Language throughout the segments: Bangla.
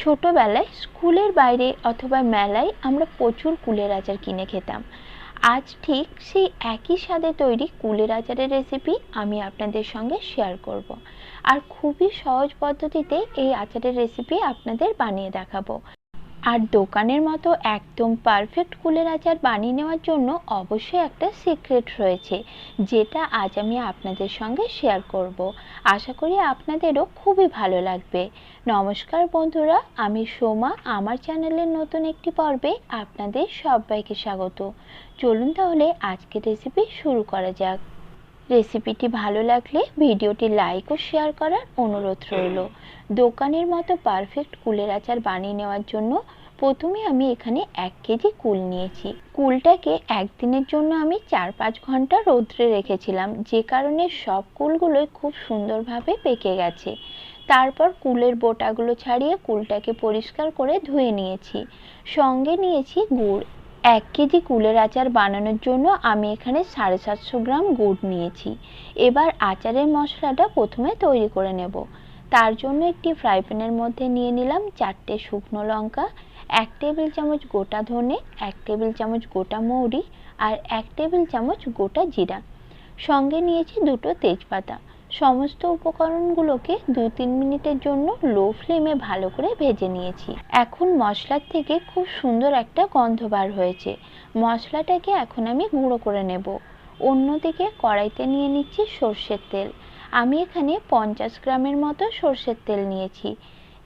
ছোটোবেলায় স্কুলের বাইরে অথবা মেলায় আমরা প্রচুর কুলের আচার কিনে খেতাম আজ ঠিক সেই একই স্বাদে তৈরি কুলের আচারের রেসিপি আমি আপনাদের সঙ্গে শেয়ার করব। আর খুবই সহজ পদ্ধতিতে এই আচারের রেসিপি আপনাদের বানিয়ে দেখাবো আর দোকানের মতো একদম পারফেক্ট কুলের আচার বানিয়ে নেওয়ার জন্য অবশ্যই একটা সিক্রেট রয়েছে, যেটা আজ আমি আপনাদের সঙ্গে শেয়ার করব। আশা করি আপনাদেরও খুবই ভালো লাগবে। নমস্কার বন্ধুরা, আমি সোমা, আমার চ্যানেলের নতুন একটি পর্বে আপনাদের সবাইকে স্বাগত। চলুন তাহলে আজকের রেসিপি শুরু করা যাক। রেসিপিটি ভালো লাগলে ভিডিওটি লাইক ও শেয়ার করার অনুরোধ রইল। দোকানের মতো পারফেক্ট কুলের আচার বানিয়ে নেওয়ার জন্য প্রথমে আমি এখানে এক কেজি কুল নিয়েছি। কুলটাকে একদিনের জন্য আমি চার পাঁচ ঘণ্টা রৌদ্রে রেখেছিলাম। যে কারণে সব কুলগুলোই খুব সুন্দরভাবে পেকে গেছে। তারপর কুলের বোটাগুলো ছাড়িয়ে কুলটাকে পরিষ্কার করে ধুয়ে নিয়েছি। সঙ্গে নিয়েছি গুড়। এক কেজি কুলের আচার বানানোর জন্য আমি এখানে সাড়ে সাতশো গ্রাম গুড় নিয়েছি। এবার আচারের মশলাটা প্রথমে তৈরি করে নেব। তার জন্য একটি ফ্রাই প্যানের মধ্যে নিয়ে নিলাম চারটে শুকনো লঙ্কা, এক টেবিল চামচ গোটা ধনে, এক টেবিল চামচ গোটা মৌরি আর এক টেবিল চামচ গোটা জিরা। সঙ্গে নিয়েছি দুটো তেজপাতা। সমস্ত উপকরণগুলোকে দু তিন মিনিটের জন্য লো ফ্লেমে ভালো করে ভেজে নিয়েছি। এখন মশলার থেকে খুব সুন্দর একটা গন্ধ বার হয়েছে। মশলাটাকে এখন আমি গুঁড়ো করে নেব। অন্যদিকে কড়াইতে নিয়ে নিচ্ছি সর্ষের তেল। আমি এখানে পঞ্চাশ গ্রামের মতো সর্ষের তেল নিয়েছি।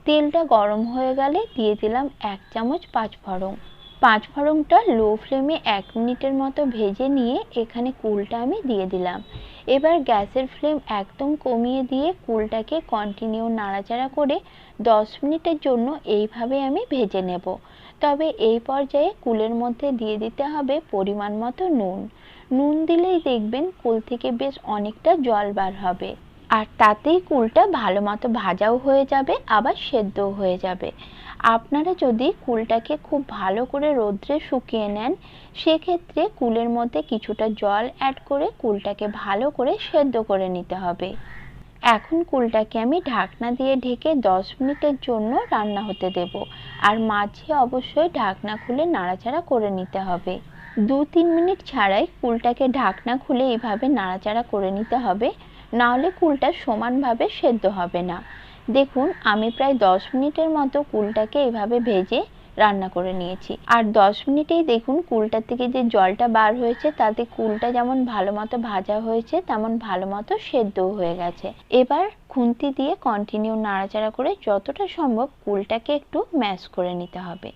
তেলটা গরম হয়ে গেলে দিয়ে দিলাম এক চামচ পাঁচফোড়ন পাঁচফোড়নটা লো ফ্লেমে এক মিনিটের মতো ভেজে নিয়ে এখানে কুলটা আমি দিয়ে দিলাম। এবার গ্যাসের ফ্লেম একদম কমিয়ে দিয়ে কুলটাকে কন্টিনিউ নাড়াচাড়া করে দশ মিনিটের জন্য এইভাবে আমি ভেজে নেব। তবে এই পর্যায়ে কুলের মধ্যে দিয়ে দিতে হবে পরিমাণ মতো নুন। নুন দিলেই দেখবেন কুল থেকে বেশ অনেকটা জল বার হবে। আর তাতেই কুলটা ভালো মতো ভাজাও হয়ে যাবে, আবার সেদ্ধও হয়ে যাবে। আপনারা যদি কুলটাকে খুব ভালো করে রোদ্রে শুকিয়ে নেন, সেক্ষেত্রে কুলের মধ্যে কিছুটা জল অ্যাড করে কুলটাকে ভালো করে সেদ্ধ করে নিতে হবে। এখন কুলটাকে আমি ঢাকনা দিয়ে ঢেকে দশ মিনিটের জন্য রান্না হতে দেব। আর মাঝে অবশ্যই ঢাকনা খুলে নাড়াচাড়া করে নিতে হবে। দু তিন মিনিট ছাড়াই কুলটাকে ঢাকনা খুলে এইভাবে নাড়াচাড়া করে নিতে হবে। নাহলে কুলটা সমানভাবে সেদ্ধ হবে না। দেখুন, আমি প্রায় দশ মিনিটের মতো কুলটাকে এভাবে ভেজে রান্না করে নিয়েছি। আর দশ মিনিটেই দেখুন কুলটার থেকে যে জলটা বার হয়েছে, তাতে কুলটা যেমন ভালো মতো ভাজা হয়েছে, তেমন ভালো মতো সেদ্ধও হয়ে গেছে। এবার খুন্তি দিয়ে কন্টিনিউ নাড়াচাড়া করে যতটা সম্ভব কুলটাকে একটু ম্যাশ করে নিতে হবে।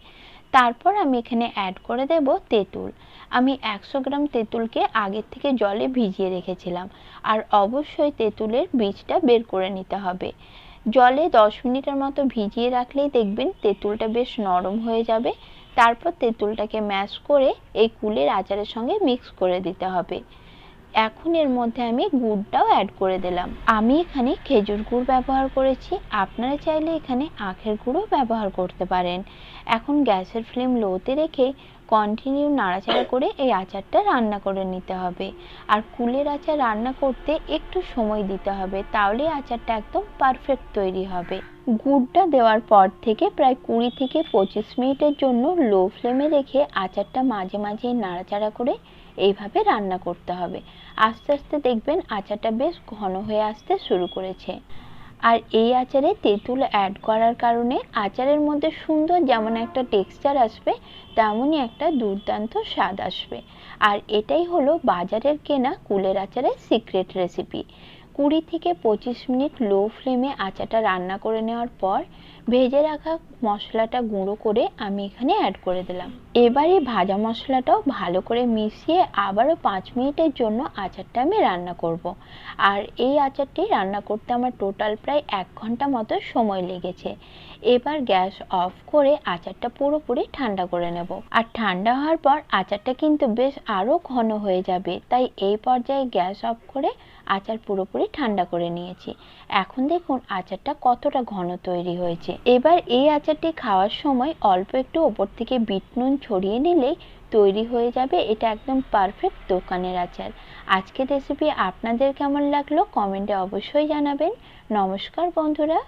তারপর আমি এখানে অ্যাড করে দেব তেঁতুল। আমি একশো গ্রাম তেঁতুলকে আগের থেকে জলে ভিজিয়ে রেখেছিলাম। আর অবশ্যই তেঁতুলের বীজটা বের করে নিতে হবে। জলে দশ মিনিটের মতো ভিজিয়ে রাখলেই দেখবেন তেঁতুলটা বেশ নরম হয়ে যাবে। তারপর তেঁতুলটাকে ম্যাশ করে এই কুলের আচারের সঙ্গে মিক্স করে দিতে হবে। এখন এর মধ্যে আমি গুড়টাও অ্যাড করে দিলাম। আমি এখানে খেজুর গুড় ব্যবহার করেছি। আপনারা চাইলে এখানে আখের গুঁড়ও ব্যবহার করতে পারেন। এখন গ্যাসের ফ্লেম লোতে রেখে কন্টিনিউ নাড়াচাড়া করে এই আচারটা রান্না করে নিতে হবে। আর কুলের আচার রান্না করতে একটু সময় দিতে হবে, তাহলে আচারটা একদম পারফেক্ট তৈরি হবে। গুড়টা দেওয়ার পর থেকে প্রায় কুড়ি থেকে পঁচিশ মিনিটের জন্য লো ফ্লেমে রেখে আচারটা মাঝে মাঝে নাড়াচাড়া করে এইভাবে রান্না করতে হবে। আস্তে আস্তে দেখবেন আচারটা বেশ ঘন হয়ে আসতে শুরু করেছে। আর এই আচারে তেঁতুল অ্যাড করার কারণে আচারের মধ্যে সুন্দর যেমন একটা টেক্সচার আসবে, তেমনই একটা দুর্দান্ত স্বাদ আসবে। আর এটাই হলো বাজারের কেনা কুলের আচারের সিক্রেট রেসিপি কুড়ি থেকে পঁচিশ মিনিট লো ফ্লেমে আচারটা রান্না করে নেওয়ার পর ভেজে রাখা মশলাটা গুঁড়ো করে আমি এখানে অ্যাড করে দিলাম। এবারে ভাজা মশলাটাও ভালো করে মিশিয়ে আবারও পাঁচ মিনিটের জন্য আচারটা আমি রান্না করব। আর এই আচারটি রান্না করতে আমার টোটাল প্রায় এক ঘণ্টা মতো সময় লেগেছে। এবার গ্যাস অফ করে আচারটা পুরোপুরি ঠান্ডা করে নেব। আর ঠান্ডা হওয়ার পর আচারটা কিন্তু বেশ আরও ঘন হয়ে যাবে, তাই এই পর্যায়ে গ্যাস অফ করে আচার পুরোপুরি ঠান্ডা করে নিয়েছি। এখন দেখুন আচারটা কতটা ঘন তৈরি হয়েছে। এবার এই আচারটি খাওয়ার সময় অল্প একটু ওপর থেকে বিট নুন ছড়িয়ে নিলেই তৈরি হয়ে যাবে এটা একদম পারফেক্ট দোকানের আচার। আজকের রেসিপি আপনাদের কেমন লাগল কমেন্টে অবশ্যই জানাবেন। নমস্কার বন্ধুরা।